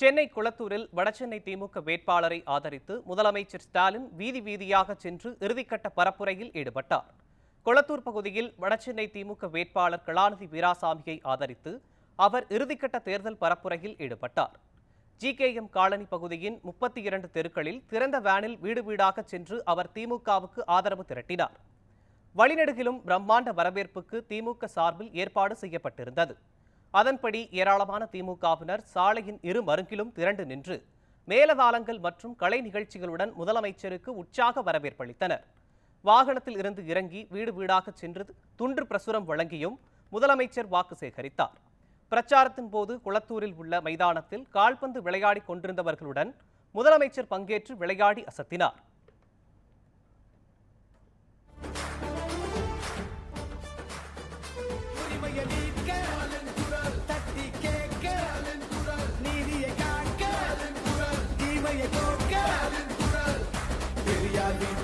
சென்னை குளத்தூரில் வடசென்னை திமுக வேட்பாளரை ஆதரித்து முதலமைச்சர் ஸ்டாலின் வீதி வீதியாக சென்று இறுதிக்கட்ட பரப்புரையில் ஈடுபட்டார். குளத்தூர் பகுதியில் வடசென்னை திமுக வேட்பாளர் கலாநிதி வீராசாமியை ஆதரித்து அவர் இறுதிக்கட்ட தேர்தல் பரப்புரையில் ஈடுபட்டார். ஜிகேஎம் காலனி பகுதியின் முப்பத்தி இரண்டு தெருக்களில் திறந்த வேனில் வீடு வீடாக சென்று அவர் திமுகவுக்கு ஆதரவு திரட்டினார். வழிநெடுகிலும் பிரம்மாண்ட வரவேற்புக்கு திமுக சார்பில் ஏற்பாடு செய்யப்பட்டிருந்தது. அதன்படி ஏராளமான திமுகவினர் சாலையின் இரு மருங்கிலும் திரண்டு நின்று மேலதாளங்கள் மற்றும் கலை நிகழ்ச்சிகளுடன் முதலமைச்சருக்கு உற்சாக வரவேற்பளித்தனர் வாகனத்தில் இருந்து இறங்கி வீடு வீடாக சென்று துண்டு பிரசுரம் வழங்கியும் முதலமைச்சர் வாக்கு சேகரித்தார். பிரச்சாரத்தின் போது குளத்தூரில் உள்ள மைதானத்தில் கால்பந்து விளையாடிக் கொண்டிருந்தவர்களுடன் முதலமைச்சர் பங்கேற்று விளையாடி அசத்தினார். உரிமையை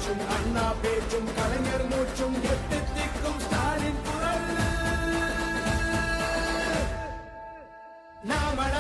മാർച്ചും അണ്ണാ പേച്ചും കലഞ്ഞർ മൂച്ചും എത്തിത്തിക്കും സ്റ്റാലിൻ കുഴൽ നാമട